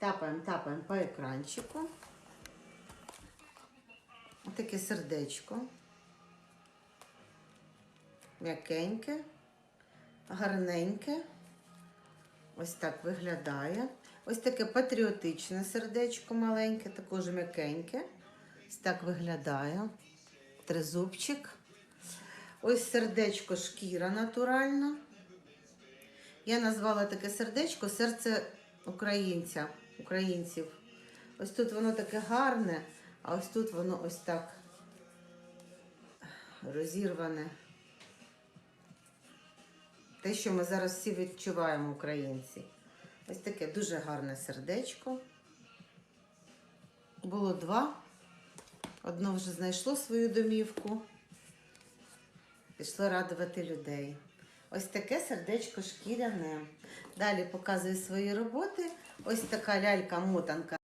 Тапаємо, тапаємо по екранчику. Таке сердечко. М'якеньке, гарненьке. Ось так виглядає. Ось таке патріотичне сердечко маленьке, також м'якеньке. Ось так виглядає. Тризубчик. Ось сердечко шкіра натуральна. Я назвала таке сердечко серце українця, українців. Ось тут воно таке гарне, а ось тут воно ось так розірване. Те, що ми зараз всі відчуваємо, українці. Ось таке дуже гарне сердечко. Було два. Одно вже знайшло свою домівку. Пішло радувати людей. Ось таке сердечко шкіряне. Далі показую свої роботи. Ось така лялька-мотанка.